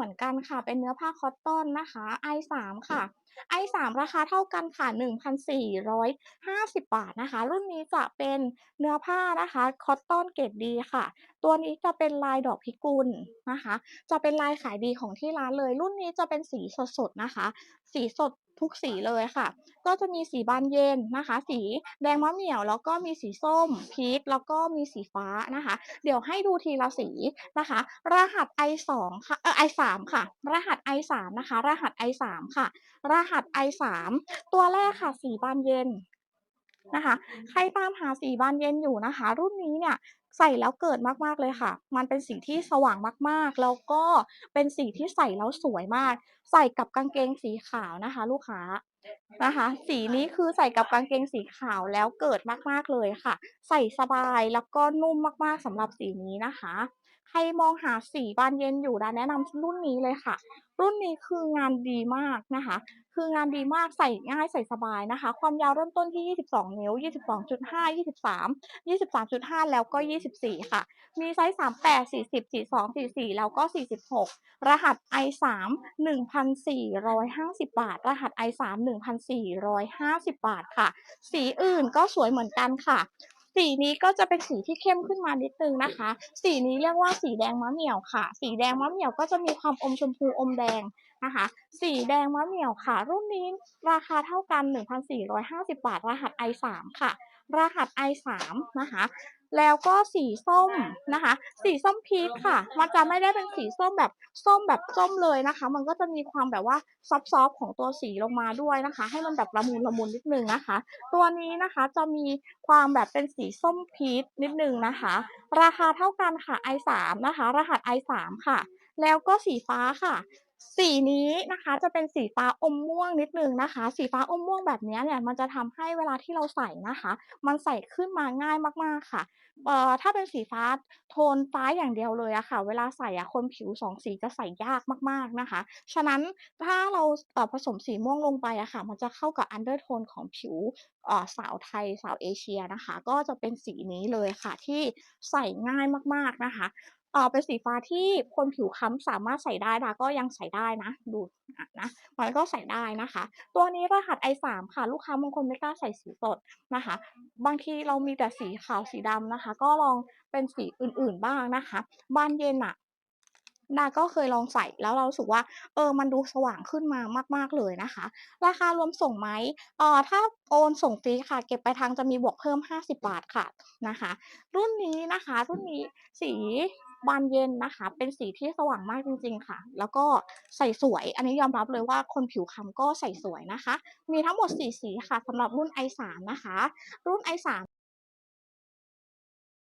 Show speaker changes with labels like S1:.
S1: เหมือนกันค่ะ เป็นเนื้อผ้าคอตตอนนะคะ i3 ค่ะ i3 ราคาเท่ากันค่ะ 1,450 บาทนะคะ รุ่นนี้จะเป็นเนื้อผ้านะคะคอตตอนเกรดดีค่ะ ตัวนี้จะเป็นลายดอกพิกุลนะคะ จะเป็นลายขายดีของที่ร้านเลย รุ่นนี้จะเป็นสีสดๆนะคะ สีสด ทุกสีเลยค่ะ ก็จะมีสีบานเย็นนะคะ สีแดงมะเหมี่ยว แล้วก็มีสีส้มพีชแล้วก็มีสีฟ้านะคะ เดี๋ยวให้ดูทีละสีนะคะ รหัส i2 ค่ะเออ i3 ค่ะ รหัส i3 นะคะ รหัส i3 ค่ะ รหัส i3 ตัวแรกค่ะ สีบานเย็น นะคะ ใครตามหาสีบานเย็นอยู่นะคะ รุ่นนี้เนี่ยใส่แล้วเกิดมากๆเลยค่ะ มันเป็นสีที่สว่างมากๆ แล้วก็เป็นสีที่ใส่แล้วสวยมาก ใส่กับกางเกงสีขาวนะคะ ลูกค้านะคะ สีนี้คือใส่กับกางเกงสีขาวแล้วเกิดมากๆเลยค่ะ ใส่สบายแล้วก็นุ่มมากๆสำหรับสีนี้นะคะ ใครมองหาสีบานเย็นอยู่นะแนะนำรุ่นนี้เลยค่ะ รุ่นนี้คืองานดีมากนะคะ คืองานดีมากใส่ง่ายใส่สบายนะคะ ความยาวเริ่มต้นที่ 22 นิ้ว 22.5 23 23.5 แล้วก็ 24 ค่ะ มีไซซ์38 40 42 44 แล้วก็ 46 รหัส i3 1,450 บาท รหัส i3 1,450 บาทค่ะ สีอื่นก็สวยเหมือนกันค่ะ สีนี้ก็จะเป็นสีที่เข้มขึ้นมานิดนึงนะคะ สีนี้เรียกว่าสีแดงมะเหมี่ยวค่ะ สีแดงมะเหมี่ยวก็จะมีความอมชมพูอมแดง นะคะ สีแดงมะเหมี่ยวค่ะ รุ่นนี้ราคาเท่ากัน 1,450 บาท รหัส i3 ค่ะ รหัส i3 นะคะ แล้วก็สีส้มนะคะ สีส้มพีชค่ะ มันจะไม่ได้เป็นสีส้มแบบส้มแบบส้มเลยนะคะ มันก็จะมีความแบบว่าซอฟๆของตัวสีลงมาด้วยนะคะ ให้มันแบบละมุนๆนิดหนึ่งนะคะ ตัวนี้นะคะจะมีความแบบเป็นสีส้มพีชนิดหนึ่งนะคะ ราคาเท่ากันค่ะ i3 นะคะ รหัส i3 ค่ะ แล้วก็สีฟ้าค่ะ สีนี้นะคะจะเป็นสีฟ้าอมม่วงนิดนึงนะคะ สีฟ้าอมม่วงแบบนี้เนี่ยมันจะทำให้เวลาที่เราใส่นะคะ มันใส่ขึ้นมาง่ายมากๆค่ะเอ่อถ้าเป็นสีฟ้าโทนฟ้าอย่างเดียวเลยอะค่ะ เวลาใส่อะคนผิว2สีจะใส่ยากมากๆนะคะ ฉะนั้นถ้าเราเอ่อผสมสีม่วงลงไปอะค่ะ มันจะเข้ากับ undertone ของผิวเอ่อสาวไทยสาวเอเชียนะคะ ก็จะเป็นสีนี้เลยค่ะที่ใส่ง่ายมากๆนะคะ อ่อเป็นสีฟ้าที่คนผิวค้ำสามารถใส่ได้นะก็ยังใส่ได้นะดูอะนะมันก็ใส่ได้นะคะ ตัวนี้รหัส i3 ค่ะ ลูกค้าบางคนไม่กล้าใส่สีสดนะคะ บางทีเรามีแต่สีขาวสีดำนะคะ ก็ลองเป็นสีอื่นๆบ้างนะคะ บานเย็นน่ะดาก็เคยลองใส่แล้วเรารู้สึกว่าเออมันดูสว่างขึ้นมามาก ๆเลยนะคะ ราคารวมส่งไหมเอ่อถ้าโอนส่งฟรีค่ะ เก็บไปทางจะมีบวกเพิ่ม 50 บาทค่ะนะคะ รุ่นนี้นะคะ รุ่นนี้สี บานเย็นนะคะ เป็นสีที่สว่างมากจริงๆค่ะ แล้วก็ใส่สวย อันนี้ยอมรับเลยว่าคนผิวคล้ำก็ใส่สวยนะคะ มีทั้งหมด 4 สีค่ะสำหรับรุ่น i3 นะคะ รุ่น i3